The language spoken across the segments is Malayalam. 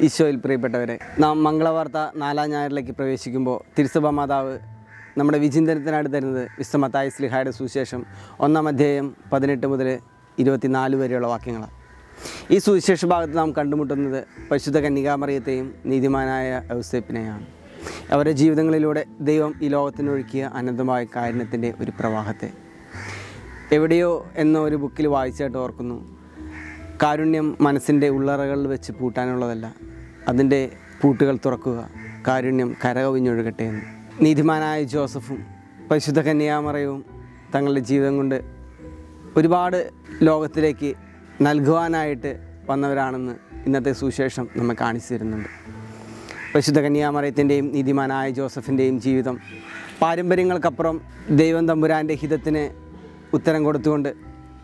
ഈശോയിൽ പ്രിയപ്പെട്ടവരെ നാം മംഗളവാർത്ത നാലാം ഞായറിലേക്ക് പ്രവേശിക്കുമ്പോൾ തിരുസഭ മാതാവ് നമ്മുടെ വിചിന്തനത്തിനായിട്ട് തരുന്നത് വിശ്വമത്തായ സ്ലിഹായുടെ സുവിശേഷം ഒന്നാം അധ്യായം പതിനെട്ട് മുതൽ ഇരുപത്തിനാല് വരെയുള്ള വാക്യങ്ങളാണ്. ഈ സുവിശേഷ ഭാഗത്ത് നാം കണ്ടുമുട്ടുന്നത് പരിശുദ്ധ കന്യകാമറിയത്തെയും നീതിമാനായ ഔസേപ്പിനെയാണ്. അവരുടെ ജീവിതങ്ങളിലൂടെ ദൈവം ഈ ലോകത്തിനൊഴുക്കിയ അനന്തമായ കാരുണ്യത്തിന്റെ ഒരു പ്രവാഹത്തെ. എവിടെയോ എന്ന ഒരു ബുക്കിൽ വായിച്ചായിട്ട് ഓർക്കുന്നു. കാരുണ്യം മനസ്സിന്റെ ഉള്ളറകളിൽ വെച്ച് പൂട്ടാനുള്ളതല്ല. അതിന്റെ പൂട്ടുകൾ തുറക്കുക. കാരുണ്യം കരകവിഞ്ഞൊഴുകട്ടെ എന്ന്. നീതിമാനായ ജോസഫും പരിശുദ്ധ കന്യാമറയും തങ്ങളുടെ ജീവിതം കൊണ്ട് ഒരുപാട് ലോകത്തിലേക്ക് നൽകുവാനായിട്ട് വന്നവരാണെന്ന് ഇന്നത്തെ സുവിശേഷം നമ്മെ കാണിച്ചു തരുന്നുണ്ട്. പരിശുദ്ധ കന്യാമറയത്തിന്റെയും നീതിമാനായ ജോസഫിന്റെയും ജീവിതം പാരമ്പര്യങ്ങൾക്കപ്പുറം ദൈവം തമ്പുരാന്റെ ഹിതത്തിന് ഉത്തരം കൊടുത്തുകൊണ്ട്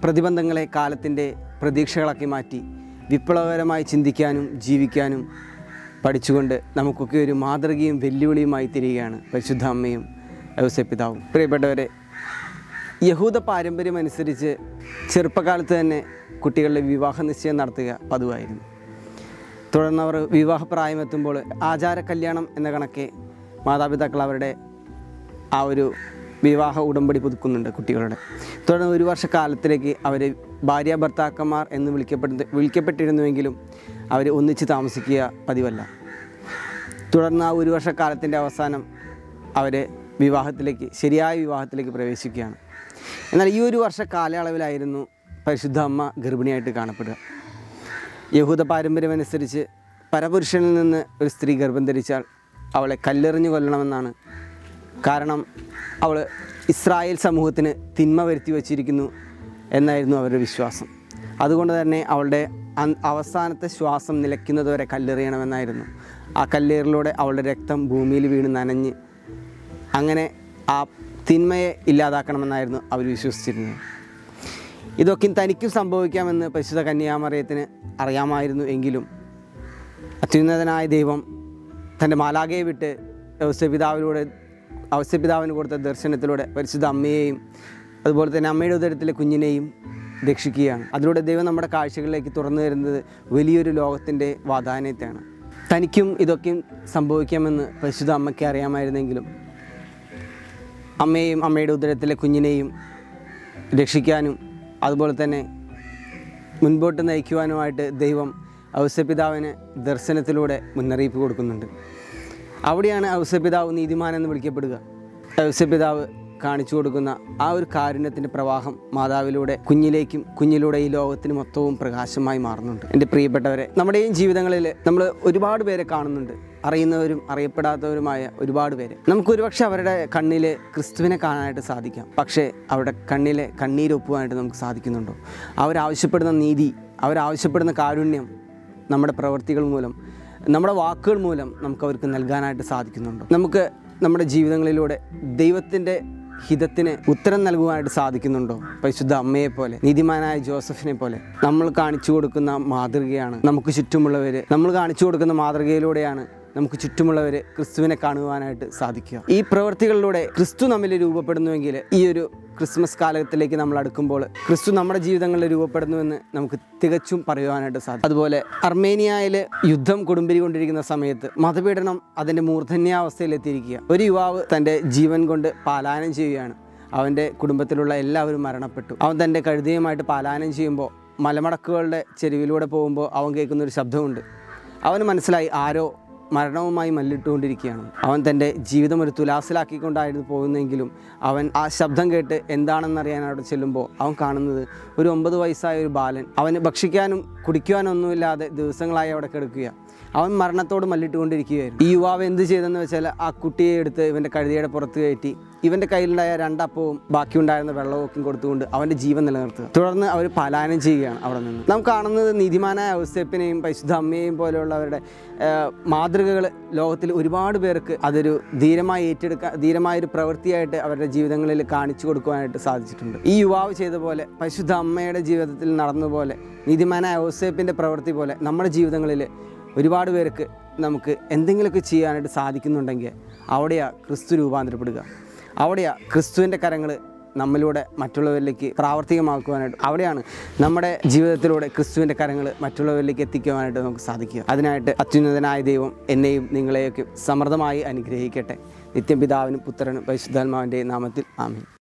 പ്രതിബന്ധങ്ങളെ കാലത്തിന്റെ പ്രതീക്ഷകളാക്കി മാറ്റി വിപ്ലവകരമായി ചിന്തിക്കാനും ജീവിക്കാനും പഠിച്ചുകൊണ്ട് നമുക്കൊക്കെ ഒരു മാതൃകയും വെല്ലുവിളിയുമായി തിരികെയാണ് പരിശുദ്ധ അമ്മയും ഔസപിതാവും പ്രിയപ്പെട്ടവരെ യഹൂദ പാരമ്പര്യം അനുസരിച്ച് ചെറുപ്പകാലത്ത് തന്നെ കുട്ടികളുടെ വിവാഹ നിശ്ചയം നടത്തുക പതിവായിരുന്നു. തുടർന്ന് അവർ വിവാഹപ്രായമെത്തുമ്പോൾ ആചാര കല്യാണം എന്ന കണക്കെ മാതാപിതാക്കൾ അവരുടെ ആ ഒരു വിവാഹ ഉടമ്പടി പുതുക്കുന്നുണ്ട് കുട്ടികളുടെ. തുടർന്ന് ഒരു വർഷക്കാലത്തിലേക്ക് അവർ ഭാര്യ ഭർത്താക്കന്മാർ എന്ന് വിളിക്കപ്പെടുന്ന വിളിക്കപ്പെട്ടിരുന്നുവെങ്കിലും അവർ ഒന്നിച്ച് താമസിക്കുക പതിവല്ല. തുടർന്ന് ആ ഒരു വർഷക്കാലത്തിന്റെ അവസാനം അവർ വിവാഹത്തിലേക്ക് ശരിയായ വിവാഹത്തിലേക്ക് പ്രവേശിക്കുകയാണ്. എന്നാൽ ഈ ഒരു വർഷ കാലയളവിലായിരുന്നു പരിശുദ്ധ അമ്മ ഗർഭിണിയായിട്ട് കാണപ്പെടുക. യഹൂദ പാരമ്പര്യമനുസരിച്ച് പരപുരുഷനിൽ നിന്ന് ഒരു സ്ത്രീ ഗർഭം ധരിച്ചാൽ അവളെ കല്ലെറിഞ്ഞു കൊല്ലണമെന്നാണ്. കാരണം അവൾ ഇസ്രായേൽ സമൂഹത്തിന് തിന്മ വരുത്തി വച്ചിരിക്കുന്നു എന്നായിരുന്നു അവരുടെ വിശ്വാസം. അതുകൊണ്ട് തന്നെ അവളുടെ അവസാനത്തെ ശ്വാസം നിലയ്ക്കുന്നതുവരെ കല്ലെറിയണമെന്നായിരുന്നു. ആ കല്ലേറിലൂടെ അവളുടെ രക്തം ഭൂമിയിൽ വീണ് നനഞ്ഞ് അങ്ങനെ ആ തിന്മയെ ഇല്ലാതാക്കണമെന്നായിരുന്നു അവർ വിശ്വസിച്ചിരുന്നത്. ഇതൊക്കെ തനിക്കും സംഭവിക്കാമെന്ന് പരിശുദ്ധ കന്യാമറിയത്തിന് അറിയാമായിരുന്നു എങ്കിലും അത്യുന്നതനായ ദൈവം തന്റെ മാലാകയെ വിട്ട് ഔസ്യപിതാവിലൂടെ ഔസ്യപിതാവിന് കൊടുത്ത ദർശനത്തിലൂടെ പരിശുദ്ധ അമ്മയെയും അതുപോലെ തന്നെ അമ്മയുടെ ഉദരത്തിലെ കുഞ്ഞിനെയും രക്ഷിക്കുകയാണ് അതിലൂടെ ദൈവം നമ്മുടെ കാഴ്ചകളിലേക്ക് തുറന്നു തരുന്നത് വലിയൊരു ലോകത്തിന്റെ വാതാനത്തെയാണ് തനിക്കും ഇതൊക്കെയും സംഭവിക്കാമെന്ന് പരിശുദ്ധ അമ്മയ്ക്ക് അറിയാമായിരുന്നെങ്കിലും അമ്മയെയും അമ്മയുടെ ഉദരത്തിലെ കുഞ്ഞിനെയും രക്ഷിക്കാനും അതുപോലെ തന്നെ മുൻപോട്ട് നയിക്കുവാനുമായിട്ട് ദൈവം ഔസപിതാവിന് ദർശനത്തിലൂടെ മുന്നറിയിപ്പ് കൊടുക്കുന്നുണ്ട്. അവിടെയാണ് ഔസപിതാവ് നീതിമാനെന്ന് വിളിക്കപ്പെടുക. ഔസപിതാവ് കാണിച്ചു കൊടുക്കുന്ന ആ ഒരു കാരുണ്യത്തിന്റെ പ്രവാഹം മാതാവിലൂടെ കുഞ്ഞിലേക്കും കുഞ്ഞിലൂടെ ഈ ലോകത്തിന് മൊത്തവും പ്രകാശമായി മാറുന്നുണ്ട്. എന്റെ പ്രിയപ്പെട്ടവരെ നമ്മുടെയും ജീവിതങ്ങളിൽ നമ്മൾ ഒരുപാട് പേരെ കാണുന്നുണ്ട്. അറിയുന്നവരും അറിയപ്പെടാത്തവരുമായ ഒരുപാട് പേര്. നമുക്ക് ഒരുപക്ഷെ അവരുടെ കണ്ണിൽ ക്രിസ്തുവിനെ കാണാനായിട്ട് സാധിക്കാം. പക്ഷേ അവരുടെ കണ്ണിലെ കണ്ണീരൊപ്പുവാനായിട്ട് നമുക്ക് സാധിക്കുന്നുണ്ടോ? അവരാവശ്യപ്പെടുന്ന നീതി അവരാവശ്യപ്പെടുന്ന കാരുണ്യം നമ്മുടെ പ്രവൃത്തികൾ മൂലം നമ്മുടെ വാക്കുകൾ മൂലം നമുക്ക് അവർക്ക് നൽകാനായിട്ട് സാധിക്കുന്നുണ്ടോ? നമുക്ക് നമ്മുടെ ജീവിതങ്ങളിലൂടെ ദൈവത്തിന്റെ ഹിതത്തിന് ഉത്തരം നൽകുവാനായിട്ട് സാധിക്കുന്നുണ്ടോ? പരിശുദ്ധ അമ്മയെ പോലെ നീതിമാനായ ജോസഫിനെ പോലെ. നമ്മൾ കാണിച്ചു കൊടുക്കുന്ന മാതൃകയാണ് നമുക്ക് ചുറ്റുമുള്ളവർ നമ്മൾ കാണിച്ചു കൊടുക്കുന്ന മാതൃകയിലൂടെയാണ് നമുക്ക് ചുറ്റുമുള്ളവർ ക്രിസ്തുവിനെ കാണുവാനായിട്ട് സാധിക്കുക. ഈ പ്രവൃത്തികളിലൂടെ ക്രിസ്തു നമ്മിൽ രൂപപ്പെടുന്നുവെങ്കിൽ ഈ ഒരു ക്രിസ്മസ് കാലത്തിലേക്ക് നമ്മൾ അടുക്കുമ്പോൾ ക്രിസ്തു നമ്മുടെ ജീവിതങ്ങളിൽ രൂപപ്പെടുന്നുവെന്ന് നമുക്ക് തികച്ചും പറയുവാനായിട്ട് സാധിക്കും. അതുപോലെ അർമേനിയയിൽ യുദ്ധം കുടുംബരി കൊണ്ടിരിക്കുന്ന സമയത്ത് മതപീഡനം അതിന്റെ മൂർധന്യാവസ്ഥയിലെത്തിയിരിക്കുക. ഒരു യുവാവ് തന്റെ ജീവൻ കൊണ്ട് പാലായനം ചെയ്യുകയാണ്. അവന്റെ കുടുംബത്തിലുള്ള എല്ലാവരും മരണപ്പെട്ടു. അവൻ തന്റെ കഴുതിയുമായിട്ട് പാലായനം ചെയ്യുമ്പോൾ മലമടക്കുകളുടെ ചെരുവിലൂടെ പോകുമ്പോൾ അവൻ കേൾക്കുന്ന ഒരു ശബ്ദമുണ്ട്. അവന് മനസ്സിലായി ആരോ മരണവുമായി മല്ലിട്ടുകൊണ്ടിരിക്കുകയാണ്. അവൻ തന്റെ ജീവിതം ഒരു തുലാസിലാക്കിക്കൊണ്ടായിരുന്നു പോകുന്നതെങ്കിലും അവൻ ആ ശബ്ദം കേട്ട് എന്താണെന്നറിയാൻ അവിടെ ചെല്ലുമ്പോൾ അവൻ കാണുന്നത് ഒരു ഒമ്പത് വയസ്സായ ഒരു ബാലൻ. അവന് ഭക്ഷിക്കാനും കുടിക്കുവാനൊന്നുമില്ലാതെ ദിവസങ്ങളായി അവിടെ കിടക്കുക അവൻ മരണത്തോട് മല്ലിട്ടുകൊണ്ടിരിക്കുകയായിരുന്നു. ഈ യുവാവ് എന്ത് ചെയ്തെന്ന് വെച്ചാൽ ആ കുട്ടിയെ എടുത്ത് ഇവന്റെ കഴുതിയുടെ പുറത്ത് കയറ്റി ഇവന്റെ കയ്യിലുണ്ടായ രണ്ടപ്പവും ബാക്കിയുണ്ടായിരുന്ന വെള്ളവും കൊടുത്തുകൊണ്ട് അവന്റെ ജീവൻ നിലനിർത്തുക. തുടർന്ന് അവർ പലായനം ചെയ്യുകയാണ് അവിടെ നിന്ന്. നാം കാണുന്നത് നീതിമാനായ ഔസേപ്പിനെയും പരിശുദ്ധ അമ്മയെയും പോലെയുള്ളവരുടെ മാതൃകകൾ ലോകത്തിൽ ഒരുപാട് പേർക്ക് അതൊരു ധീരമായി ഏറ്റെടുക്കാൻ ധീരമായൊരു പ്രവൃത്തിയായിട്ട് അവരുടെ ജീവിതങ്ങളിൽ കാണിച്ചു കൊടുക്കുവാനായിട്ട് സാധിച്ചിട്ടുണ്ട്. ഈ യുവാവ് ചെയ്ത പോലെ പരിശുദ്ധ അമ്മയുടെ ജീവിതത്തിൽ നടന്നതുപോലെ നീതിമാനായ ഔസേപ്പിന്റെ പ്രവൃത്തി പോലെ നമ്മുടെ ജീവിതങ്ങളിൽ ഒരുപാട് പേർക്ക് നമുക്ക് എന്തെങ്കിലുമൊക്കെ ചെയ്യാനായിട്ട് സാധിക്കുന്നുണ്ടെങ്കിൽ അവിടെയാണ് ക്രിസ്തു രൂപാന്തരപ്പെടുക. അവിടെയാണ് ക്രിസ്തുവിന്റെ കരങ്ങൾ നമ്മളിലൂടെ മറ്റുള്ളവരിലേക്ക് പ്രാവർത്തികമാക്കുവാനായിട്ട് അവിടെയാണ് നമ്മുടെ ജീവിതത്തിലൂടെ ക്രിസ്തുവിന്റെ കരങ്ങൾ മറ്റുള്ളവരിലേക്ക് എത്തിക്കുവാനായിട്ട് നമുക്ക് സാധിക്കുക. അതിനായിട്ട് അത്യുന്നതനായ ദൈവം എന്നെയും നിങ്ങളെയൊക്കെ സമൃദ്ധമായി അനുഗ്രഹിക്കട്ടെ. നിത്യം പിതാവിനും പുത്രനും പരിശുദ്ധാത്മാവിന്റെ നാമത്തിൽ ആമീൻ.